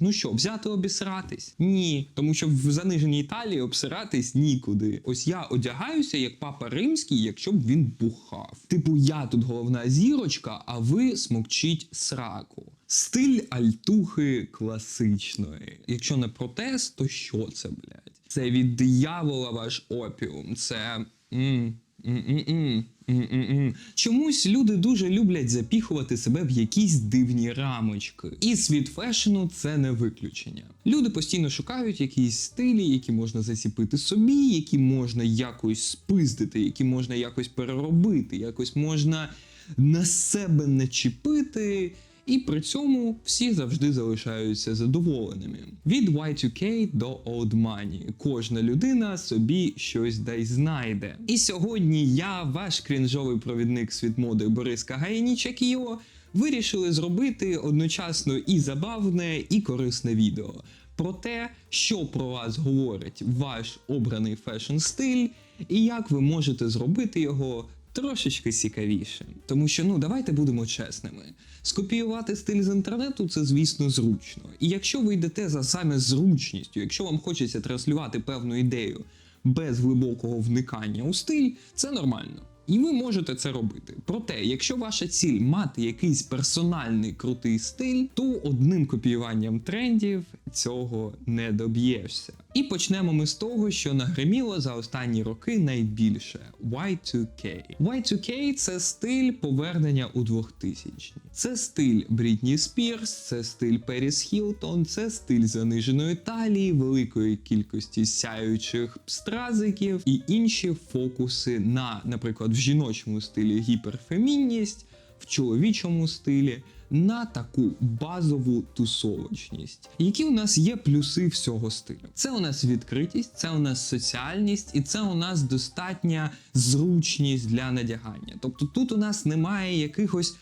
Ну що, взяти обісратись? Ні, тому що в заниженій Італії обсиратись нікуди. Ось я одягаюся як папа римський, якщо б він бухав. Типу, я тут головна зірочка, а ви смокчіть сраку. Стиль альтухи класичної. Якщо не протест, то що це, блядь? Це від диявола ваш опіум. Це. м, м-м-м. Чомусь люди дуже люблять запіхувати себе в якісь дивні рамочки. І світ фешену це не виключення. Люди постійно шукають якісь стилі, які можна заціпити собі, які можна якось спиздити, які можна якось переробити, якось можна на себе не чіпити. І при цьому всі завжди залишаються задоволеними. Від Y2K до Old Money. Кожна людина собі щось дай знайде. І сьогодні я, ваш крінжовий провідник світ моди Борис Кагаїні Чакіо, вирішили зробити одночасно і забавне, і корисне відео про те, що про вас говорить ваш обраний фешн стиль, і як ви можете зробити його трошечки цікавіше. Тому що, ну, давайте будемо чесними. Скопіювати стиль з інтернету це, звісно, зручно. І якщо ви йдете за саме зручністю, якщо вам хочеться транслювати певну ідею без глибокого вникання у стиль, це нормально. І ви можете це робити. Проте, якщо ваша ціль мати якийсь персональний крутий стиль, то одним копіюванням трендів цього не доб'єшся. І почнемо ми з того, що нагриміло за останні роки найбільше Y2K. Y2K – це стиль повернення у 2000-ні. Це стиль Брітні Спірс, це стиль Періс Хілтон, це стиль заниженої талії, великої кількості сяючих стразиків і інші фокуси на, наприклад, в жіночому стилі гіперфемінність, в чоловічому стилі на таку базову тусовочність. Які у нас є плюси всього стилю? Це у нас відкритість, це у нас соціальність, і це у нас достатня зручність для надягання. Тобто тут у нас немає якихось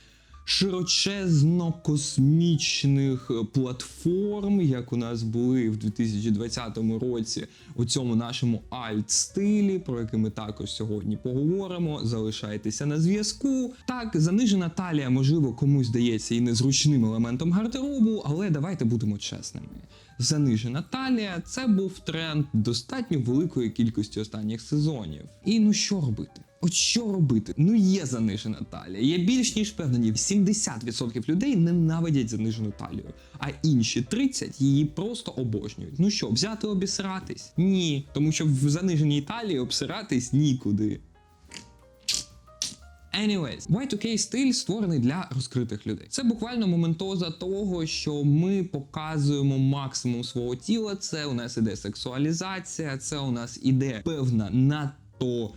широчезно космічних е, платформ, як у нас були в 2020 році у цьому нашому альт-стилі, про який ми також сьогодні поговоримо. Залишайтеся на зв'язку. Так, занижена талія, можливо, комусь здається і незручним елементом гардеробу, але давайте будемо чесними. Занижена талія це був тренд достатньо великої кількості останніх сезонів. І ну що робити? От що робити? Ну є занижена талія. Я більш ніж впевнені, 70% людей ненавидять занижену талію, а інші 30 її просто обожнюють. Ну що, взяти обісратись? Ні, тому що в заниженій талії обсиратись нікуди. Anyways, Y2K стиль створений для розкритих людей. Це буквально моментоза того, що ми показуємо максимум свого тіла. Це у нас іде сексуалізація, це у нас іде певна надто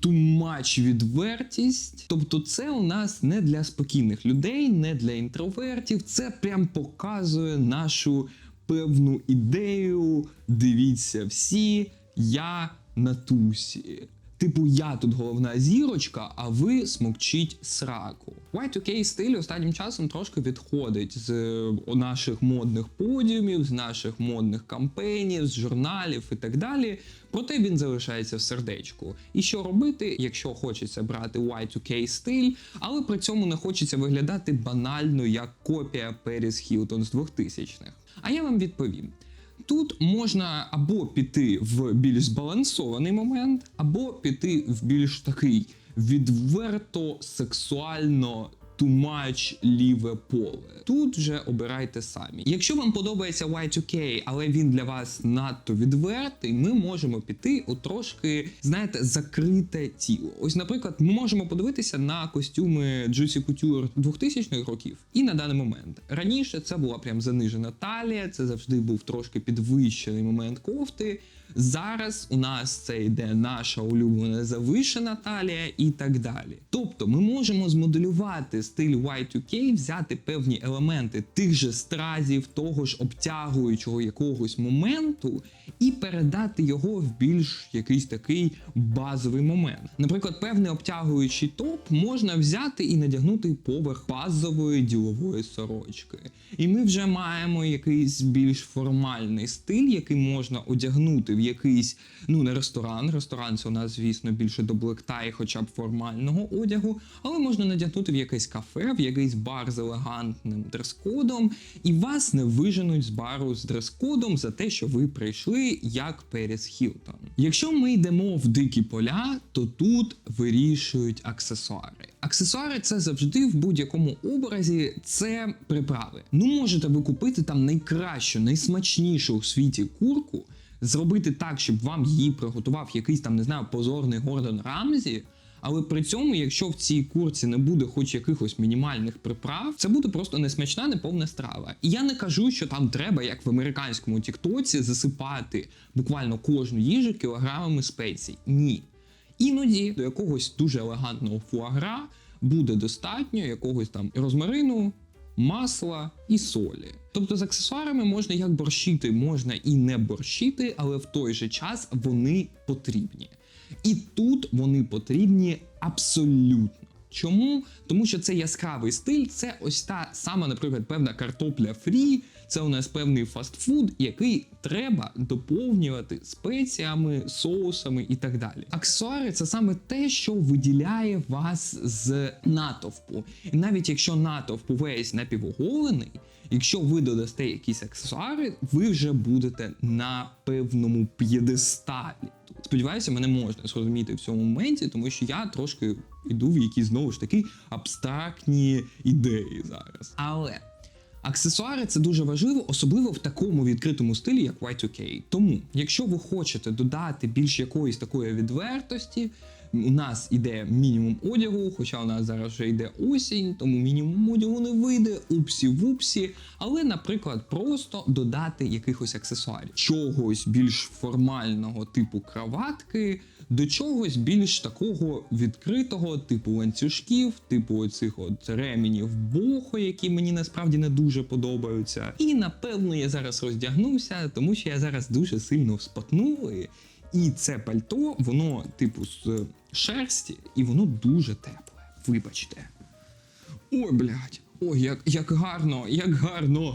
тумач відвертість. Тобто, це у нас не для спокійних людей, не для інтровертів. Це прям показує нашу певну ідею. Дивіться всі, я на тусі. Типу, я тут головна зірочка, а ви смокчіть сраку. Y2K стиль останнім часом трошки відходить з е, наших модних подіумів, з наших модних кампейнів, з журналів і так далі. Проте він залишається в сердечку. І що робити, якщо хочеться брати Y2K стиль, але при цьому не хочеться виглядати банально як копія Періс Хілтон з 2000-х? А я вам відповім. Тут можна або піти в більш збалансований момент, або піти в більш такий відверто сексуально тумач ліве поле. Тут вже обирайте самі. Якщо вам подобається Y2K, але він для вас надто відвертий, ми можемо піти у трошки, знаєте, закрите тіло. Ось, наприклад, ми можемо подивитися на костюми Juicy Couture 2000-х років і на даний момент. Раніше це була прям занижена талія, це завжди був трошки підвищений момент кофти. Зараз у нас це йде наша улюблена завишена талія і так далі. Тобто ми можемо змоделювати стиль Y2K, взяти певні елементи тих же стразів, того ж обтягуючого якогось моменту, і передати його в більш якийсь такий базовий момент. Наприклад, певний обтягуючий топ можна взяти і надягнути поверх базової ділової сорочки. І ми вже маємо якийсь більш формальний стиль, який можна одягнути в якийсь, ну не ресторан. Ресторан це у нас, звісно, більше до блектай, хоча б формального одягу, але можна надягнути в якесь кафе, в якийсь бар з елегантним дрес-кодом, і вас не виженуть з бару з дрес-кодом за те, що ви прийшли як Періс Хілтон. Якщо ми йдемо в дикі поля, то тут вирішують аксесуари. Аксесуари це завжди в будь-якому образі це приправи. Ну можете ви купити там найкращу, найсмачнішу у світі курку, зробити так, щоб вам її приготував якийсь там, не знаю, позорний Гордон Рамзі. Але при цьому, якщо в цій курці не буде хоч якихось мінімальних приправ, це буде просто несмачна, неповна страва. І я не кажу, що там треба, як в американському тіктоці, засипати буквально кожну їжу кілограмами спецій. Ні. Іноді до якогось дуже елегантного фуагра буде достатньо якогось там розмарину, масла і солі. Тобто з аксесуарами можна як борщити, можна і не борщити, але в той же час вони потрібні. І тут вони потрібні абсолютно. Чому? Тому що це яскравий стиль, це ось та сама, наприклад, певна картопля фрі, це у нас певний фастфуд, який треба доповнювати спеціями, соусами і так далі. Аксесуари це саме те, що виділяє вас з натовпу. І навіть якщо натовп увесь напівоголений, якщо ви додасте якісь аксесуари, ви вже будете на певному п'єдесталі. Сподіваюся, мене можна зрозуміти в цьому моменті, тому що я трошки йду в якісь знову ж таки абстрактні ідеї зараз. Але аксесуари це дуже важливо, особливо в такому відкритому стилі, як Y2K. Тому, якщо ви хочете додати більш якоїсь такої відвертості, у нас іде мінімум одягу, хоча у нас зараз вже йде осінь, тому мінімум одягу не вийде, упсі-вупсі. Але, наприклад, просто додати якихось аксесуарів, чогось більш формального типу краватки. До чогось більш такого відкритого, типу ланцюжків, типу оцих от ремінів бохо, які мені насправді не дуже подобаються. І напевно я зараз роздягнуся, тому що я зараз дуже сильно вспотнули. І це пальто, воно, типу, з шерсті, і воно дуже тепле. Вибачте. Ой, блядь. Ой, як, як гарно, як гарно.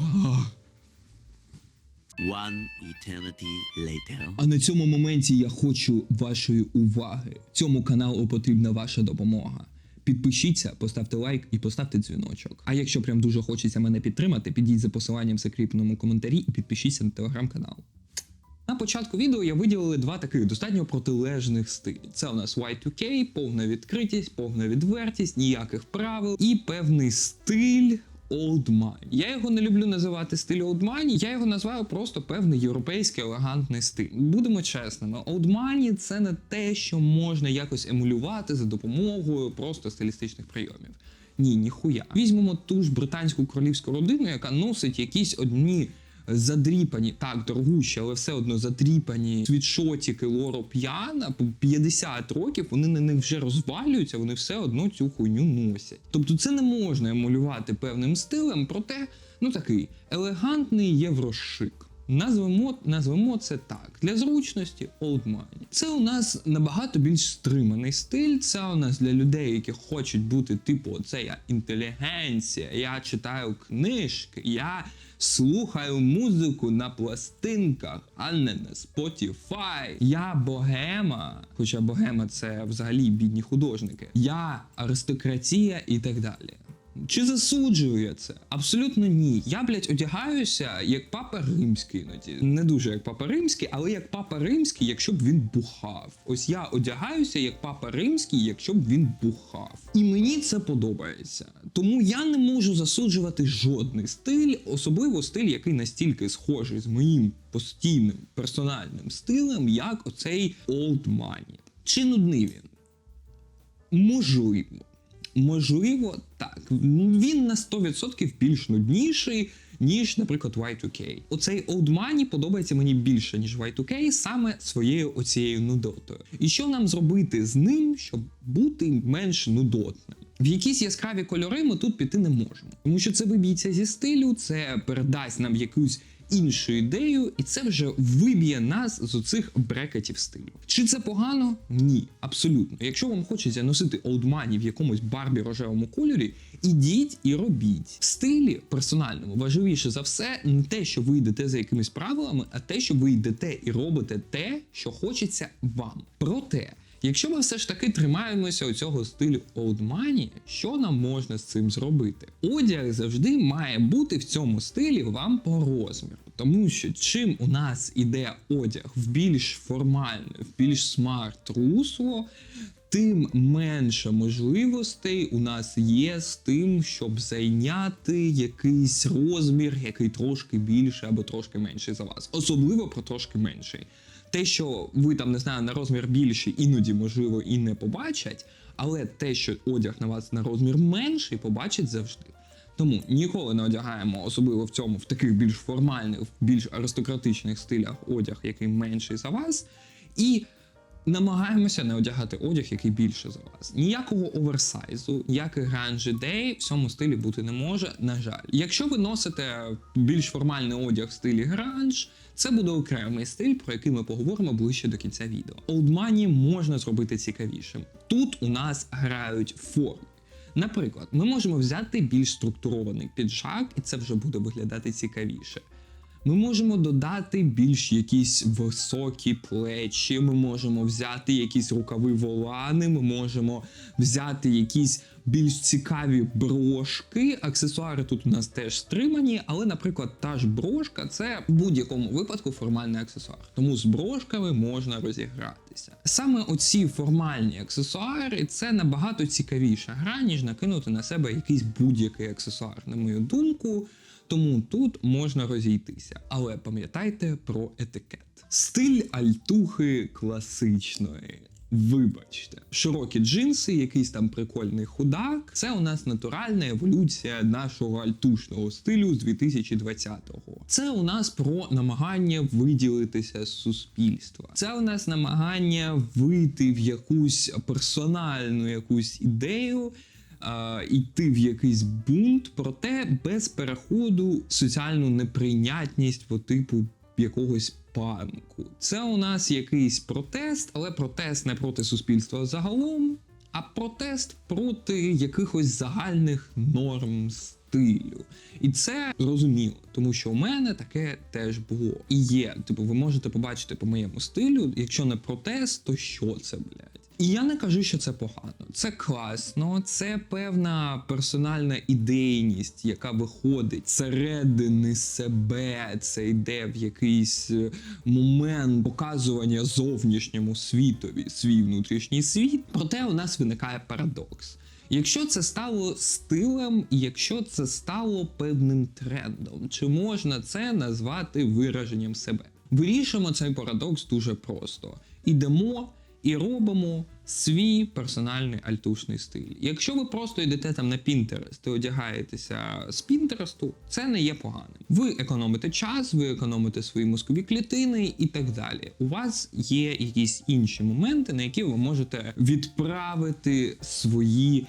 One eternity later. А на цьому моменті я хочу вашої уваги. Цьому каналу потрібна ваша допомога. Підпишіться, поставте лайк і поставте дзвіночок. А якщо прям дуже хочеться мене підтримати, підіть за посиланням в закріпленому коментарі і підпишіться на телеграм-канал. На початку відео я виділили два таких достатньо протилежних стилі. Це у нас Y2K, повна відкритість, повна відвертість, ніяких правил і певний стиль. Old Money. Я його не люблю називати стиль Old Money, я його називаю просто певний європейський елегантний стиль. Будемо чесними, Old Money – це не те, що можна якось емулювати за допомогою просто стилістичних прийомів. Ні, ніхуя. Візьмемо ту ж британську королівську родину, яка носить якісь одні задріпані, так, дорогущі, але все одно задріпані світшотіки Лоро П'яна по 50 років, вони на них вже розвалюються, вони все одно цю хуйню носять. Тобто це не можна емулювати певним стилем, проте, ну такий елегантний єврошик. Назвемо, назвемо це так для зручності old money. Це у нас набагато більш стриманий стиль. Це у нас для людей, які хочуть бути типу, це я інтелігенція. Я читаю книжки, я слухаю музику на пластинках, а не на Spotify. Я богема, хоча богема це взагалі бідні художники. Я аристократія і так далі. Чи засуджую я це? Абсолютно ні. Я, блядь, одягаюся як папа римський іноді. Не дуже як папа римський, але як папа римський, якщо б він бухав. Ось я одягаюся як папа римський, якщо б він бухав. І мені це подобається. Тому я не можу засуджувати жодний стиль, особливо стиль, який настільки схожий з моїм постійним персональним стилем, як оцей Old Money. Чи нудний він? Можливо. Можливо, так. Він на 100% більш нудніший, ніж, наприклад, Y2K. Оцей Old Money подобається мені більше, ніж Y2K, саме своєю оцією нудотою. І що нам зробити з ним, щоб бути менш нудотним? В якісь яскраві кольори ми тут піти не можемо, тому що це виб'ється зі стилю, це передасть нам якусь іншу ідею, і це вже виб'є нас з оцих брекетів стилю. Чи це погано? Ні, абсолютно. Якщо вам хочеться носити олдмані в якомусь барбі рожевому кольорі, ідіть і робіть. В стилі персональному важливіше за все не те, що ви йдете за якимись правилами, а те, що ви йдете і робите те, що хочеться вам. Проте. Якщо ми все ж таки тримаємося у цього стилю old money, що нам можна з цим зробити? Одяг завжди має бути в цьому стилі вам по розміру. Тому що чим у нас іде одяг в більш формальне, в більш смарт русло, тим менше можливостей у нас є з тим, щоб зайняти якийсь розмір, який трошки більший або трошки менший за вас. Особливо про трошки менший. Те, що ви там не знаю, на розмір більший, іноді можливо і не побачать, але те, що одяг на вас на розмір менший, побачать завжди. Тому ніколи не одягаємо, особливо в цьому, в таких більш формальних, більш аристократичних стилях одяг, який менший за вас. І намагаємося не одягати одяг, який більше за вас. Ніякого оверсайзу, ніяких гранж ідей в цьому стилі бути не може. На жаль, якщо ви носите більш формальний одяг в стилі гранж, це буде окремий стиль, про який ми поговоримо ближче до кінця відео. Money можна зробити цікавішим. Тут у нас грають форми. Наприклад, ми можемо взяти більш структурований піджак, і це вже буде виглядати цікавіше. Ми можемо додати більш якісь високі плечі, ми можемо взяти якісь рукави волани, ми можемо взяти якісь більш цікаві брошки. Аксесуари тут у нас теж стримані, але, наприклад, та ж брошка це в будь-якому випадку формальний аксесуар. Тому з брошками можна розігратися. Саме оці формальні аксесуари це набагато цікавіша гра, ніж накинути на себе якийсь будь-який аксесуар, на мою думку. Тому тут можна розійтися. Але пам'ятайте про етикет. Стиль альтухи класичної. Вибачте, широкі джинси, якийсь там прикольний худак. Це у нас натуральна еволюція нашого альтушного стилю з 2020-го. Це у нас про намагання виділитися з суспільства. Це у нас намагання вийти в якусь персональну якусь ідею йти в якийсь бунт, проте без переходу соціальну неприйнятність по типу якогось панку. Це у нас якийсь протест, але протест не проти суспільства загалом, а протест проти якихось загальних норм стилю. І це зрозуміло, тому що у мене таке теж було. І є. Типу, ви можете побачити по моєму стилю, якщо не протест, то що це, блядь? І я не кажу, що це погано. Це класно, це певна персональна ідейність, яка виходить зсередини себе. Це йде в якийсь е, момент показування зовнішньому світові, свій внутрішній світ. Проте у нас виникає парадокс. Якщо це стало стилем, якщо це стало певним трендом, чи можна це назвати вираженням себе? Вирішимо цей парадокс дуже просто: ідемо і робимо свій персональний альтушний стиль. Якщо ви просто йдете там на Pinterest і одягаєтеся з Pinterest, це не є поганим. Ви економите час, ви економите свої мозкові клітини і так далі. У вас є якісь інші моменти, на які ви можете відправити свої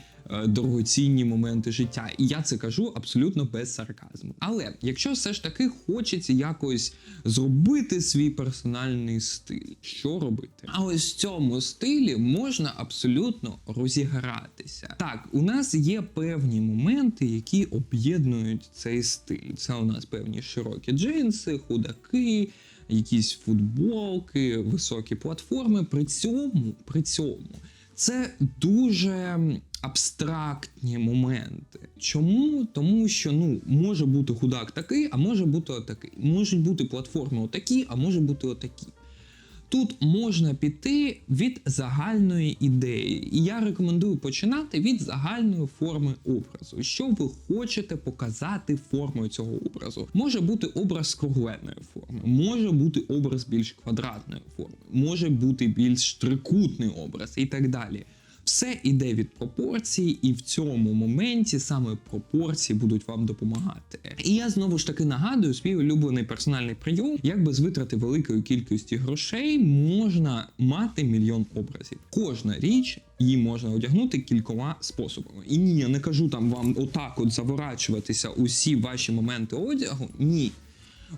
дорогоцінні моменти життя. І я це кажу абсолютно без сарказму. Але якщо все ж таки хочеться якось зробити свій персональний стиль, що робити? А ось в цьому стилі можна абсолютно розігратися. Так, у нас є певні моменти, які об'єднують цей стиль. Це у нас певні широкі джинси, худаки. Якісь футболки, високі платформи. При цьому, при цьому це дуже абстрактні моменти. Чому? Тому що ну може бути худак такий, а може бути отакий. Можуть бути платформи отакі, а може бути отакі. Тут можна піти від загальної ідеї, і я рекомендую починати від загальної форми образу. Що ви хочете показати формою цього образу? Може бути образ кругленої форми, може бути образ більш квадратної форми, може бути більш трикутний образ і так далі. Все іде від пропорцій, і в цьому моменті саме пропорції будуть вам допомагати. І я знову ж таки нагадую свій улюблений персональний прийом, як без витрати великої кількості грошей можна мати мільйон образів. Кожна річ її можна одягнути кількома способами. І ні, я не кажу там вам отак, от заворачуватися усі ваші моменти одягу. Ні.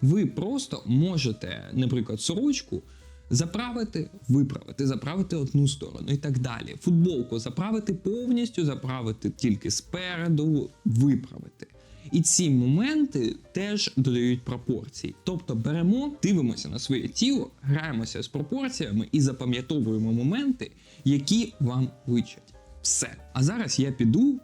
Ви просто можете, наприклад, сорочку. Заправити, виправити, заправити одну сторону і так далі. Футболку заправити повністю, заправити тільки спереду, виправити. І ці моменти теж додають пропорцій. Тобто беремо, дивимося на своє тіло, граємося з пропорціями і запам'ятовуємо моменти, які вам личать. Все. А зараз я піду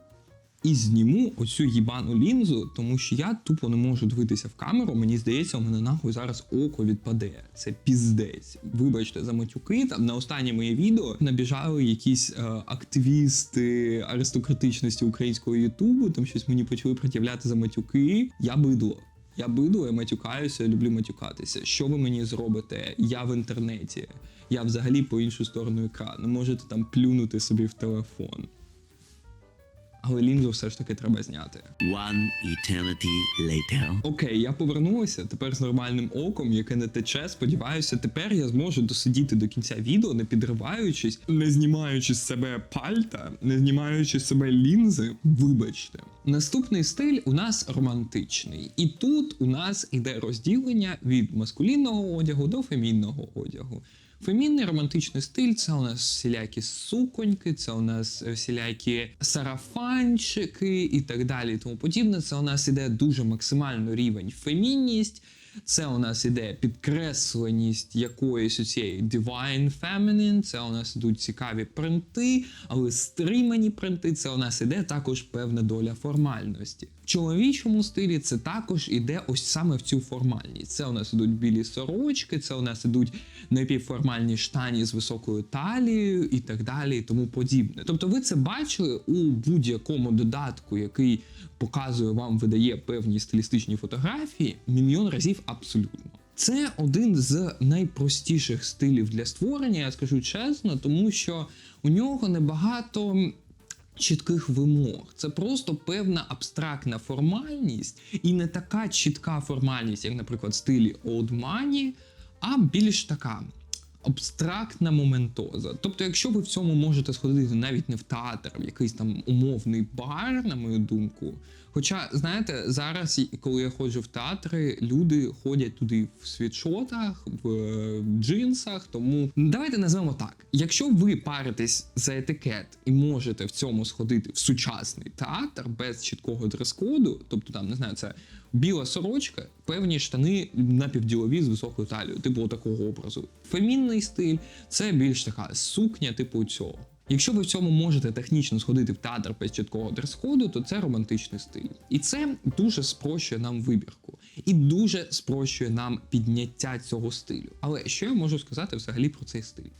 і зніму оцю їбану лінзу, тому що я тупо не можу дивитися в камеру. Мені здається, у мене нахуй зараз око відпаде. Це піздець. Вибачте за матюки. Там на останнє моє відео набіжали якісь е, активісти аристократичності українського Ютубу. Там щось мені почали пред'являти за матюки. Я бидло. Я бидло, я матюкаюся, люблю матюкатися. Що ви мені зробите? Я в інтернеті. Я взагалі по іншу сторону екрану. Можете там плюнути собі в телефон. Але лінзу все ж таки треба зняти. One eternity later. Окей, я повернувся тепер з нормальним оком, яке не тече. Сподіваюся, тепер я зможу досидіти до кінця відео, не підриваючись, не знімаючи з себе пальта, не знімаючи з себе лінзи. Вибачте. Наступний стиль у нас романтичний, і тут у нас іде розділення від маскулінного одягу до фемінного одягу. Фемінний романтичний стиль це у нас всілякі суконьки, це у нас е, всілякі сарафанчики і так далі. і Тому подібне. Це у нас іде дуже максимально рівень фемінність. Це у нас іде підкресленість якоїсь у цієї divine feminine, це у нас ідуть цікаві принти, але стримані принти, це у нас іде також певна доля формальності. В чоловічому стилі це також іде ось саме в цю формальність. Це у нас ідуть білі сорочки, це у нас ідуть напівформальні штані з високою талією і так далі, і тому подібне. Тобто ви це бачили у будь-якому додатку, який показує вам, видає певні стилістичні фотографії, мільйон разів абсолютно. Це один з найпростіших стилів для створення, я скажу чесно, тому що у нього небагато чітких вимог. Це просто певна абстрактна формальність і не така чітка формальність, як, наприклад, в стилі Old Money, а більш така. Абстрактна моментоза. Тобто, якщо ви в цьому можете сходити навіть не в театр, в якийсь там умовний бар, на мою думку. Хоча, знаєте, зараз, коли я ходжу в театри, люди ходять туди в світшотах, в е, джинсах. Тому давайте назвемо так: якщо ви паритесь за етикет і можете в цьому сходити в сучасний театр без чіткого дрес-коду, тобто там не знаю, це біла сорочка, певні штани напівділові з високою талією, типу такого образу. Фемінний стиль це більш така сукня, типу цього. Якщо ви в цьому можете технічно сходити в театр без чіткого дрес-коду, то це романтичний стиль. І це дуже спрощує нам вибірку. І дуже спрощує нам підняття цього стилю. Але що я можу сказати взагалі про цей стиль?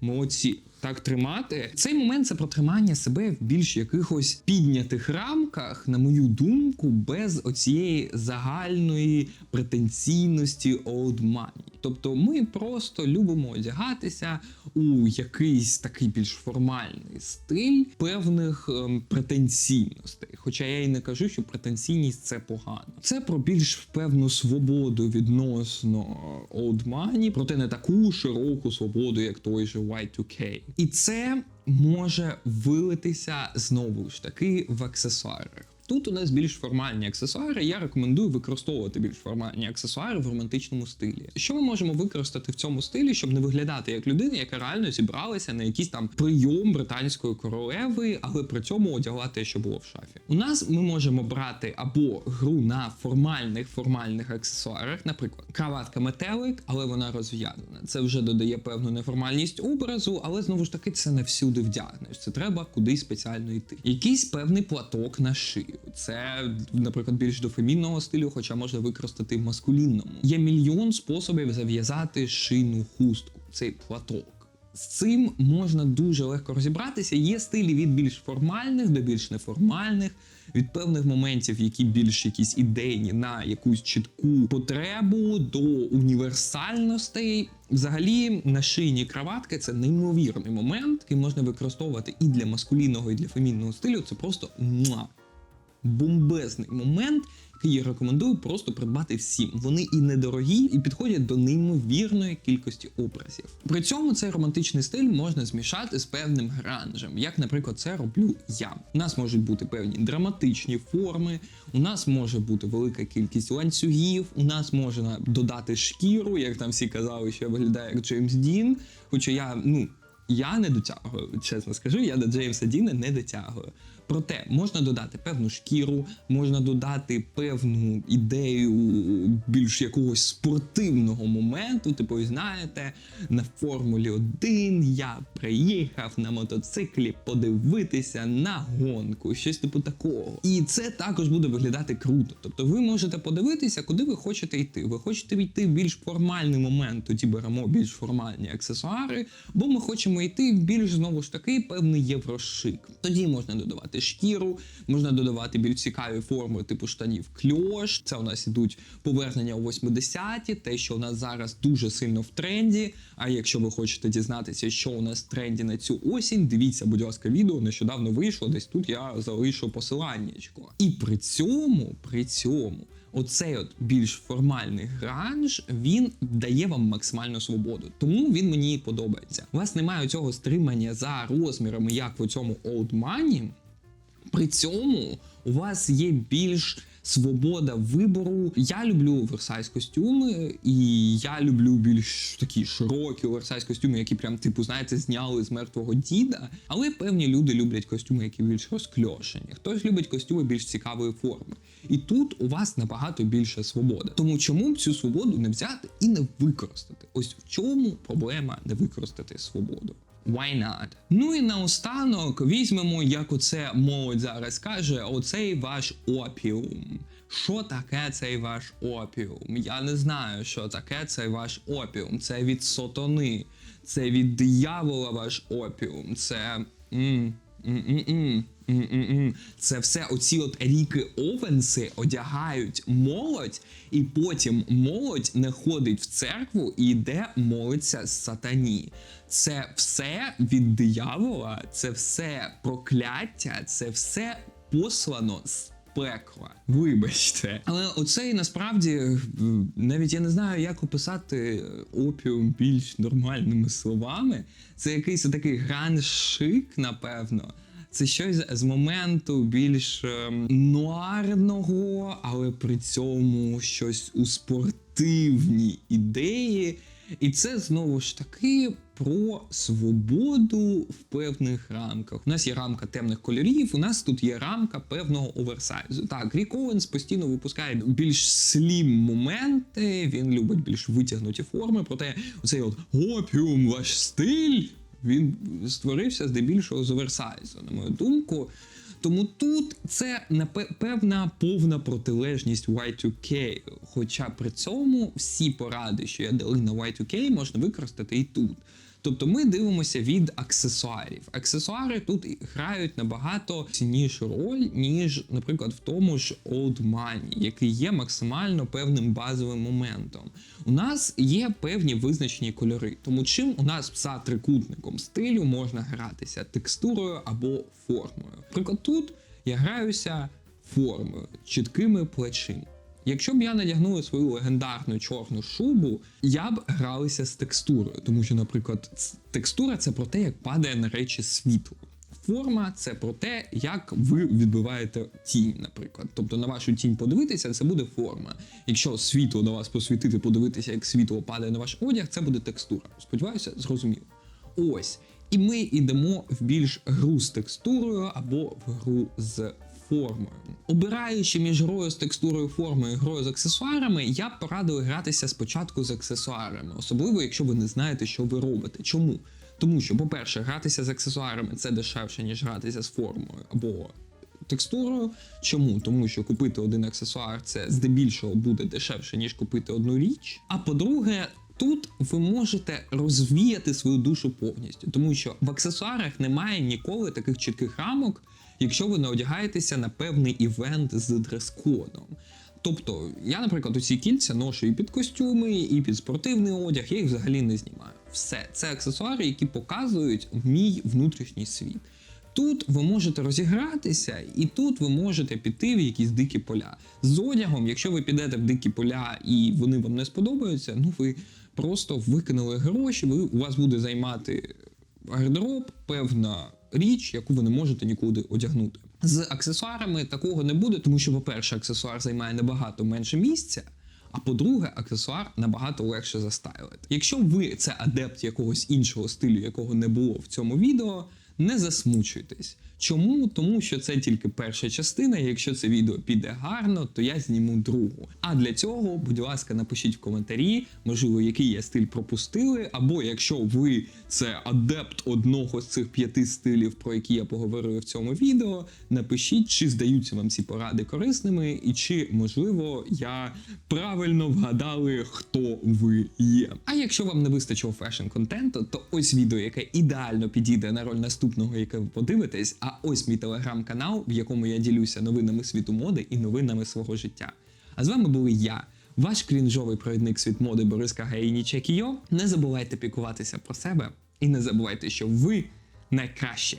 Молодці. Так тримати. Цей момент це про тримання себе в більш якихось піднятих рамках, на мою думку, без оцієї загальної претенційності old. Тобто ми просто любимо одягатися у якийсь такий більш формальний стиль певних ем, претенційностей. Хоча я і не кажу, що претенційність це погано. Це про більш певну свободу відносно old money, проте не таку широку свободу, як той же Y2K. І це може вилитися знову ж таки в аксесуарах. Тут у нас більш формальні аксесуари. Я рекомендую використовувати більш формальні аксесуари в романтичному стилі. Що ми можемо використати в цьому стилі, щоб не виглядати як людина, яка реально зібралася на якийсь там прийом британської королеви, але при цьому одягла те, що було в шафі. У нас ми можемо брати або гру на формальних формальних аксесуарах, наприклад, краватка метелик, але вона розв'язана. Це вже додає певну неформальність образу, але знову ж таки це не всюди вдягнеш. Це треба кудись спеціально йти. Якийсь певний платок на шию. Це, наприклад, більш до фемінного стилю, хоча можна використати в маскулінному. Є мільйон способів зав'язати шийну хустку, цей платок. З цим можна дуже легко розібратися. Є стилі від більш формальних до більш неформальних, від певних моментів, які більш якісь ідейні на якусь чітку потребу до універсальностей. Взагалі, на шийні краватки це неймовірний момент, який можна використовувати і для маскулінного, і для фемінного стилю. Це просто муа бомбезний момент, який я рекомендую просто придбати всім. Вони і недорогі, і підходять до неймовірної кількості образів. При цьому цей романтичний стиль можна змішати з певним гранжем, як, наприклад, це роблю я. У нас можуть бути певні драматичні форми, у нас може бути велика кількість ланцюгів, у нас можна додати шкіру, як там всі казали, що я виглядаю як Джеймс Дін. Хоча я, ну. Я не дотягую, чесно скажу, я до Джеймса Діна не дотягую. Проте можна додати певну шкіру, можна додати певну ідею більш якогось спортивного моменту. Типу, знаєте, на Формулі 1 я приїхав на мотоциклі подивитися на гонку, щось типу такого. І це також буде виглядати круто. Тобто ви можете подивитися, куди ви хочете йти. Ви хочете йти в більш формальний момент, тоді беремо більш формальні аксесуари, бо ми хочемо йти в більш знову ж таки певний єврошик. Тоді можна додавати шкіру, можна додавати більш цікаві форми, типу штанів кльош. Це у нас ідуть повернення у 80-ті, те, що у нас зараз дуже сильно в тренді. А якщо ви хочете дізнатися, що у нас в тренді на цю осінь, дивіться, будь ласка, відео нещодавно вийшло. Десь тут я залишу посиланнячко. І при цьому, при цьому. Оцей от більш формальний гранж він дає вам максимальну свободу, тому він мені подобається. У вас немає цього стримання за розмірами, як в цьому Old Money, при цьому у вас є більш свобода вибору. Я люблю оверсайз костюми, і я люблю більш такі широкі оверсайз костюми, які прям, типу, знаєте, зняли з мертвого діда. Але певні люди люблять костюми, які більш розкльошені. Хтось любить костюми більш цікавої форми. І тут у вас набагато більша свобода. Тому чому б цю свободу не взяти і не використати? Ось в чому проблема не використати свободу. Why not? Ну і наостанок візьмемо, як оце молодь зараз каже, оцей ваш опіум. Що таке цей ваш опіум? Я не знаю, що таке цей ваш опіум. Це від сотони, це від диявола ваш опіум. Це. м, м-м-м, м-м-м. Це все оці от ріки Овенси одягають молодь, і потім молодь не ходить в церкву і йде молиться сатані. Це все від диявола, це все прокляття, це все послано з пекла. Вибачте. Але оцей насправді е, навіть я не знаю, як описати опіум більш нормальними словами. Це якийсь такий гранд-шик, напевно. Це щось з моменту більш ем, нуарного, але при цьому щось у спортивній ідеї. І це знову ж таки про свободу в певних рамках. У нас є рамка темних кольорів, у нас тут є рамка певного оверсайзу. Так, Рік Оуенс постійно випускає більш слім моменти, він любить більш витягнуті форми, проте оцей от опіум, ваш стиль. Він створився здебільшого з оверсайзу, на мою думку. Тому тут це певна повна протилежність Y2K. Хоча при цьому всі поради, що я дали на Y2K, можна використати і тут. Тобто ми дивимося від аксесуарів. Аксесуари тут грають набагато ціннішу роль, ніж, наприклад, в тому ж Old Money, який є максимально певним базовим моментом. У нас є певні визначені кольори, тому чим у нас за трикутником стилю можна гратися текстурою або формою. Наприклад, тут я граюся формою, чіткими плечима. Якщо б я надягнула свою легендарну чорну шубу, я б гралася з текстурою, тому що, наприклад, текстура це про те, як падає на речі світло. Форма це про те, як ви відбиваєте тінь, наприклад. Тобто на вашу тінь подивитися, це буде форма. Якщо світло на вас посвітити, подивитися, як світло падає на ваш одяг, це буде текстура. Сподіваюся, зрозуміло. Ось. І ми йдемо в більш гру з текстурою або в гру з формою. Обираючи між грою з текстурою формою і грою з аксесуарами, я б порадив гратися спочатку з аксесуарами, особливо якщо ви не знаєте, що ви робите. Чому? Тому що, по-перше, гратися з аксесуарами це дешевше, ніж гратися з формою або текстурою. Чому? Тому що купити один аксесуар це здебільшого буде дешевше, ніж купити одну річ. А по-друге, тут ви можете розвіяти свою душу повністю, тому що в аксесуарах немає ніколи таких чітких рамок, якщо ви не одягаєтеся на певний івент з дрес-кодом. Тобто, я, наприклад, у ці кільця ношу і під костюми, і під спортивний одяг, я їх взагалі не знімаю. Все, це аксесуари, які показують мій внутрішній світ. Тут ви можете розігратися, і тут ви можете піти в якісь дикі поля. З одягом, якщо ви підете в дикі поля і вони вам не сподобаються, ну ви просто викинули гроші, ви, у вас буде займати гардероб, певна річ, яку ви не можете нікуди одягнути. З аксесуарами такого не буде, тому що, по-перше, аксесуар займає набагато менше місця. А по-друге, аксесуар набагато легше застайлити. Якщо ви це адепт якогось іншого стилю, якого не було в цьому відео, не засмучуйтесь. Чому? Тому що це тільки перша частина. Якщо це відео піде гарно, то я зніму другу. А для цього, будь ласка, напишіть в коментарі, можливо, який я стиль пропустили, або якщо ви це адепт одного з цих п'яти стилів, про які я поговорив в цьому відео, напишіть, чи здаються вам ці поради корисними, і чи можливо я правильно вгадали, хто ви є. А якщо вам не вистачило фешн контенту, то ось відео, яке ідеально підійде на роль наступного, яке ви подивитесь. А ось мій телеграм-канал, в якому я ділюся новинами світу моди і новинами свого життя. А з вами були я, ваш крінжовий провідник світ моди Бориска Кагаїні Чекійо. Не забувайте піклуватися про себе і не забувайте, що ви найкращі.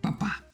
Па-па!